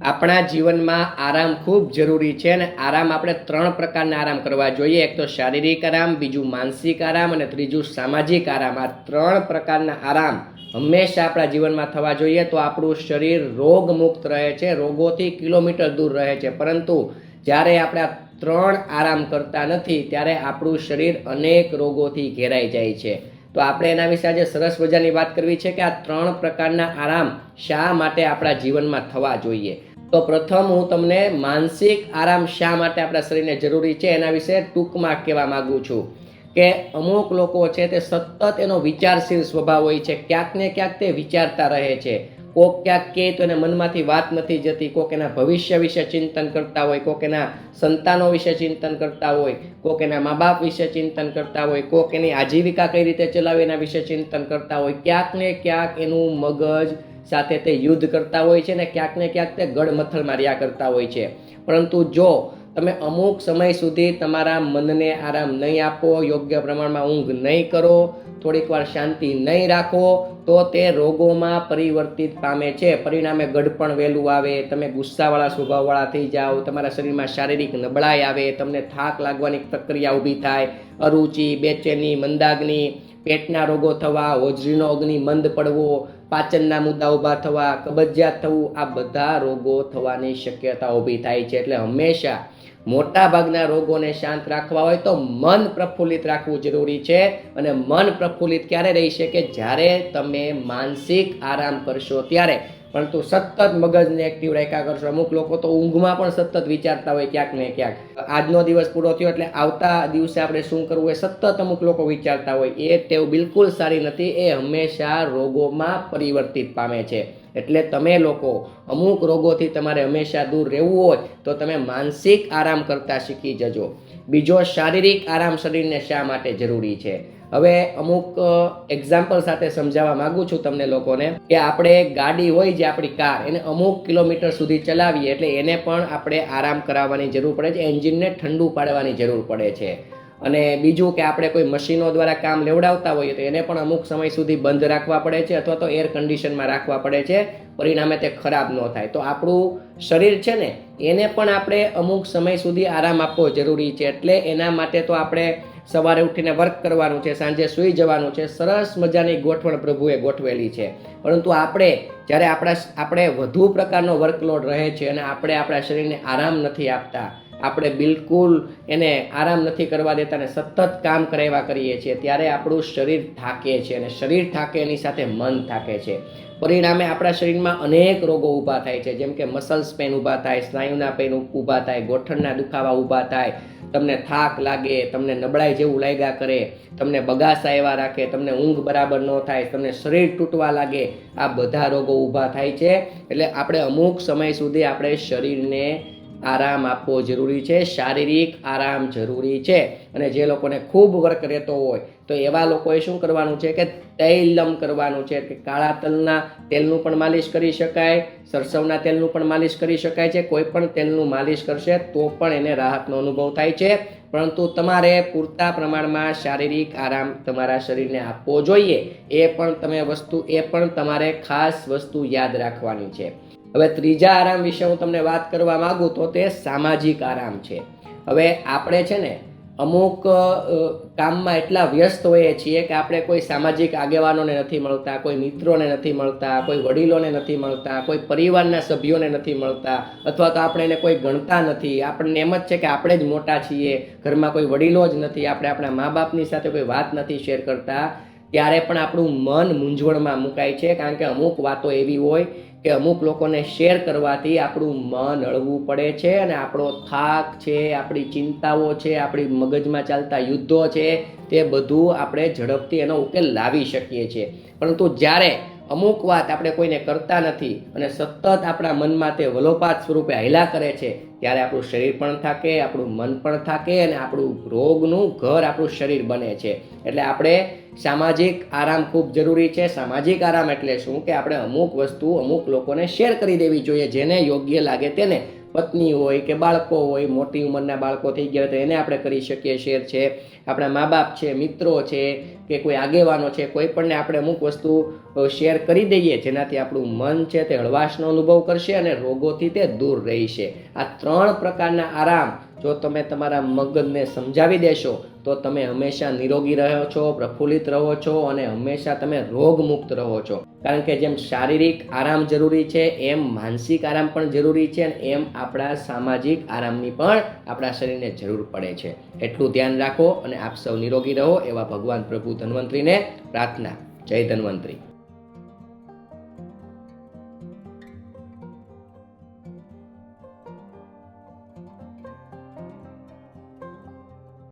આપણા જીવનમાં આરામ ખૂબ જરૂરી છે અને આરામ આપણે ત્રણ પ્રકારના આરામ કરવા જોઈએ. એક તો શારીરિક આરામ, બીજું માનસિક આરામ અને ત્રીજું સામાજિક આરામ. આ ત્રણ પ્રકારના આરામ હંમેશા આપણા જીવનમાં થવા જોઈએ તો આપણું શરીર રોગમુક્ત રહે છે, રોગોથી કિલોમીટર દૂર રહે છે. પરંતુ જ્યારે આપણે ત્રણ આરામ કરતા નથી, ત્યારે આપણું શરીર અનેક રોગોથી ઘેરાઈ જાય છે. તો આપણે એના વિશે આજે સરસ મજાની વાત કરવી છે કે આ ત્રણ પ્રકારના આરામ શા માટે આપણા જીવનમાં થવા જોઈએ. તો પ્રથમ હું તમને માનસિક આરામ શા માટે આપણા શરીરને જરૂરી છે એના વિશે ટૂંકમાં કહેવા માગું છું. કે અમુક લોકો છે તે સતત એનો વિચારશીલ સ્વભાવ હોય છે. ક્યાંક ને ક્યાંક તે વિચારતા રહે છે. કોક ક્યાંક કહે તો એને મનમાંથી વાત નથી જતી. કોક એના ભવિષ્ય વિશે ચિંતન કરતા હોય, કોક એના સંતાનો વિશે ચિંતન કરતા હોય, કોક એના મા બાપ વિશે ચિંતન કરતા હોય, કોક એની આજીવિકા કઈ રીતે ચલાવે એના વિશે ચિંતન કરતા હોય. ક્યાંક ને ક્યાંક એનું મગજ સાથે તે યુદ્ધ કરતા હોય છે ને ક્યાંક ને ક્યાંક તે ગડમથલ માર્યા કરતા હોય છે. પરંતુ જો તમે અમુક સમય સુધી તમારા મનને આરામ નહીં આપો, યોગ્ય પ્રમાણમાં ઊંઘ નહીં કરો, થોડીક વાર શાંતિ નહીં રાખો, તો તે રોગોમાં પરિવર્તિત પામે છે. પરિણામે ગડપણ વહેલું આવે, તમે ગુસ્સાવાળા સ્વભાવવાળા થઈ જાઓ, તમારા શરીરમાં શારીરિક નબળાઈ આવે, તમને થાક લાગવાની પ્રક્રિયા ઊભી થાય, અરુચિ, બેચેની, મંદાગ્નિ, પેટના રોગો થવા, હોજરીનો અગ્નિ મંદ પડવો, પાચનના મુદ્દા ઊભા થવા, કબજિયાત થવું, આ બધા રોગો થવાની શક્યતા ઊભી થાય છે. એટલે હંમેશા મોટા ભાગના રોગોને શાંત રાખવા હોય તો મન પ્રફુલ્લિત રાખવું જરૂરી છે અને મન પ્રફુલ્લિત ક્યારે રહી શકે? જ્યારે તમે માનસિક આરામ કરશો ત્યારે. પરંતુ સતત મગજને એક્ટિવ રાખ્યા કરશો. અમુક લોકો તો ઊંઘમાં પણ સતત વિચારતા હોય ક્યાંક ને ક્યાંક. આજનો દિવસ પૂરો થયો એટલે આવતા દિવસે આપણે શું કરવું એ સતત અમુક લોકો વિચારતા હોય. એ ટેવ બિલકુલ સારી નથી. એ હંમેશા રોગોમાં પરિવર્તિત પામે છે. એટલે તમે લોકો, અમુક રોગોથી તમારે હંમેશા દૂર રહેવું હોય તો તમે માનસિક આરામ કરતા શીખી જજો. બીજો શારીરિક આરામ શરીરને શા માટે જરૂરી છે? હવે અમુક એક્ઝામ્પલ સાથે સમજાવવા માગું છું તમને લોકોને કે આપણે ગાડી હોય જે આપણી કાર, એને અમુક કિલોમીટર સુધી ચલાવીએ એટલે એને પણ આપણે આરામ કરાવવાની જરૂર પડે છે, એન્જિનને ઠંડુ પાડવાની જરૂર પડે છે. અને બીજું કે આપણે કોઈ મશીનો દ્વારા કામ લેવડાવતા હોઈએ તો એને પણ અમુક સમય સુધી બંધ રાખવા પડે છે અથવા તો એર કન્ડિશનમાં રાખવા પડે છે. પરિણામે તે ખરાબ ન થાય. તો આપણું શરીર છે ને, એને પણ આપણે અમુક સમય સુધી આરામ આપવો જરૂરી છે. એટલે એના માટે તો આપણે સવારે ઉઠીને વર્ક કરવાનું છે, સાંજે સૂઈ જવાનું છે. સરસ મજાની ગોઠવણ પ્રભુએ ગોઠવેલી છે. પરંતુ આપણે, જ્યારે આપણા આપણે વધુ પ્રકારનો વર્કલોડ રહે છે અને આપણે આપણા શરીરને આરામ નથી આપતા આપણે બિલકુલ એને આરામ નથી કરવા દેતા ને સતત કામ કરાવ્યા કરીએ છીએ, ત્યારે આપણું શરીર થાકે છે અને શરીર થાકે એની સાથે મન થાકે છે. પરિણામે આપણા શરીરમાં અનેક રોગો ઊભા થાય છે, જેમ કે મસલ્સ પેન ઊભા થાય, સ્નાયુના પેન ઊભા થાય, ગોઠણના દુખાવા ઊભા થાય, તમને થાક લાગે, તમને નબળાઈ જેવું લાગ્યા કરે, તમને બગાસા એવા રાખે, તમને ઊંઘ બરાબર ન થાય, તમને શરીર તૂટવા લાગે, આ બધા રોગો ઊભા થાય છે. એટલે આપણે અમુક સમય સુધી આપણે શરીરને આરામ આપવો જરૂરી છે, શારીરિક આરામ જરૂરી છે. અને જે લોકોને ખૂબ વર્ક રહેતો હોય, તો એવા લોકોએ શું કરવાનું છે કે તૈલમ કરવાનું છે કે કાળા તલના તેલનું પણ માલિશ કરી શકાય, સરસવના તેલનું પણ માલિશ કરી શકાય છે. કોઈ પણ તેલનું માલિશ કરશે તો પણ એને રાહતનો અનુભવ થાય છે. પરંતુ તમારે પૂરતા પ્રમાણમાં શારીરિક આરામ તમારા શરીરને આપવો જોઈએ. એ પણ તમે વસ્તુ, એ પણ તમારે ખાસ વસ્તુ યાદ રાખવાની છે. હવે ત્રીજા આરામ વિશે હું તમને વાત કરવા માંગુ તો તે સામાજિક આરામ છે. હવે આપણે છે ને અમુક કામમાં એટલા વ્યસ્ત હોઈએ છીએ કે આપણે કોઈ સામાજિક આગેવાનોને નથી મળતા, કોઈ મિત્રોને નથી મળતા, કોઈ વડીલોને નથી મળતા, કોઈ પરિવારના સભ્યોને નથી મળતા, અથવા તો આપણે એને કોઈ ગણતા નથી. આપણને એમ જ છે કે આપણે જ મોટા છીએ, ઘરમાં કોઈ વડીલો જ નથી, આપણે આપણા મા બાપની સાથે કોઈ વાત નથી શેર કરતા. ત્યારે પણ આપણું મન મૂંઝવણમાં મુકાય છે, કારણ કે અમુક વાતો એવી હોય કે અમુક લોકોને શેર કરવાથી આપણું મન હળવું પડે છે અને આપણો થાક છે, આપણી ચિંતાઓ છે, આપણી મગજમાં ચાલતા યુદ્ધો છે, તે બધું આપણે ઝડપથી એનો ઉકેલ લાવી શકીએ છીએ. પરંતુ જ્યારે અમુક વાત આપણે કોઈને કરતા નથી અને સતત આપણા મનમાં તે વલોપાત સ્વરૂપે હૈલા કરે છે, ત્યારે આપણું શરીર પણ થાકે, આપણું મન પણ થાકે અને આપણું રોગનું ઘર આપણું શરીર બને છે. એટલે આપણે સામાજિક આરામ ખૂબ જરૂરી છે. સામાજિક આરામ એટલે શું? કે આપણે અમુક વસ્તુ અમુક લોકોને શેર કરી દેવી જોઈએ, જેને યોગ્ય લાગે તેને પત્ની હોય કે બાળકો હોય, મોટી ઉંમરના બાળકો થઈ ગયા તો એને આપણે કરી શકીએ શેર છે. આપણા મા બાપ છે, મિત્રો છે, કે કોઈ આગેવાનો છે, કોઈ પણને આપણે અમુક વસ્તુ શેર કરી દઈએ જેનાથી આપણું મન છે તે હળવાશનો અનુભવ કરશે અને રોગોથી તે દૂર રહેશે. આ ત્રણ પ્રકારના આરામ જો તમે તમારા મગજને સમજાવી દેશો, તો તમે હંમેશા નિરોગી રહો છો, પ્રફુલ્લિત રહો છો અને હંમેશા તમે રોગમુક્ત રહો છો. કારણ કે જેમ શારીરિક આરામ જરૂરી છે, એમ માનસિક આરામ પણ જરૂરી છે અને એમ આપણા સામાજિક આરામની પણ આપણા શરીરને જરૂર પડે છે. એટલું ધ્યાન રાખો અને આપ સૌ નિરોગી રહો એવા ભગવાન પ્રભુ ધન્વંતરીને પ્રાર્થના. જય ધન્વંતરી.